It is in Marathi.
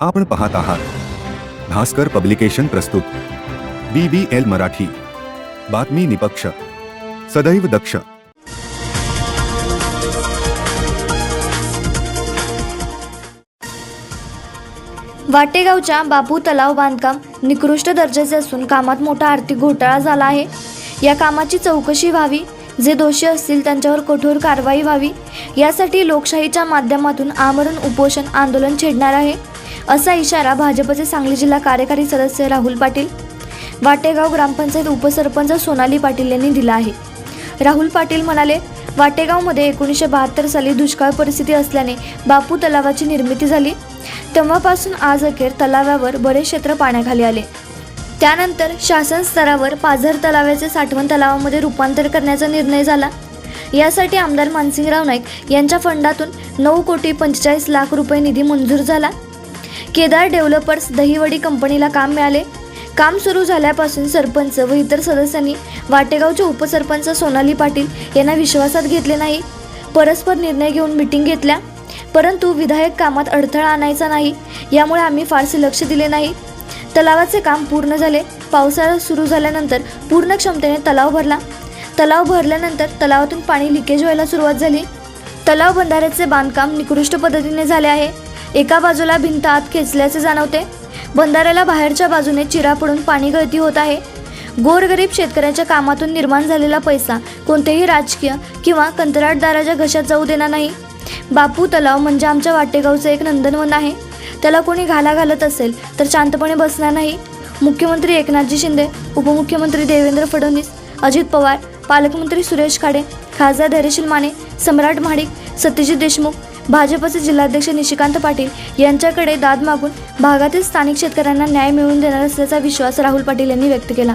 आपण पाहत आहात. भास्कर पब्लिकेशन प्रस्तुत. B B L Marathi. बातमी निपक्ष. सदैव दक्ष. वाटेगावच्या बापू तलाव बांधकाम निकृष्ट दर्जाचे असून कामात मोठा आर्थिक घोटाळा झाला आहे. या कामाची चौकशी व्हावी जे दोषी असतील त्यांच्यावर कठोर कारवाई व्हावी यासाठी लोकशाहीच्या माध्यमातून आमरण उपोषण आंदोलन छेडणार आहे. असा इशारा भाजपचे सांगली जिल्हा कार्यकारी सदस्य राहुल पाटील वाटेगाव ग्रामपंचायत उपसरपंच सोनाली पाटील यांनी दिला आहे. राहुल पाटील म्हणाले वाटेगावमध्ये एकोणीसशे बहात्तर साली दुष्काळ परिस्थिती असल्याने बापू तलावाची निर्मिती झाली. तेव्हापासून आज अखेर तलावावर बरेच क्षेत्र पाण्याखाली आले. त्यानंतर शासन स्तरावर पाझर तलावाचे साठवण तलावामध्ये रूपांतर करण्याचा निर्णय झाला. यासाठी आमदार मानसिंगराव नाईक यांच्या फंडातून नऊ कोटी पंचेचाळीस लाख रुपये निधी मंजूर झाला. केदार डेव्हलपर्स दहीवडी कंपनीला काम मिळाले. काम सुरू झाल्यापासून सरपंच व इतर सदस्यांनी वाटेगावचे उपसरपंच सोनाली पाटील यांना विश्वासात घेतले नाही. परस्पर निर्णय घेऊन मिटिंग घेतल्या. परंतु विधायक कामात अडथळा आणायचा नाही. यामुळे आम्ही फारसे लक्ष दिले नाही. तलावाचे काम पूर्ण झाले. पावसाळा सुरू झाल्यानंतर पूर्ण क्षमतेने तलाव भरला. तलाव भरल्यानंतर तलावातून पाणी लिकेज व्हायला सुरुवात झाली. तलाव बंधाऱ्याचे बांधकाम निकृष्ट पद्धतीने झाले आहे. एका बाजूला भिंत आत खेचल्याचे जाणवते. बंधाऱ्याला बाहेरच्या बाजूने चिरा पडून पाणी गळती होत आहे. गोरगरीब शेतकऱ्याच्या कामातून निर्माण झालेला पैसा कोणत्याही राजकीय किंवा कंत्राटदाराच्या घशात जाऊ देणार नाही. बापू तलाव म्हणजे आमच्या वाटेगावचं एक नंदनवन आहे. त्याला कोणी घाला घालत असेल तर शांतपणे बसणार नाही. मुख्यमंत्री एकनाथजी शिंदे उपमुख्यमंत्री देवेंद्र फडणवीस अजित पवार पालकमंत्री सुरेश खाडे खासदार धैर्यशील माने सम्राट महाडिक सत्यजित देशमुख भाजपचे जिल्हाध्यक्ष निशिकांत पाटील यांच्याकडे दाद मागून भागातील स्थानिक शेतकऱ्यांना न्याय मिळवून देणार असल्याचा विश्वास राहुल पाटील यांनी व्यक्त केला.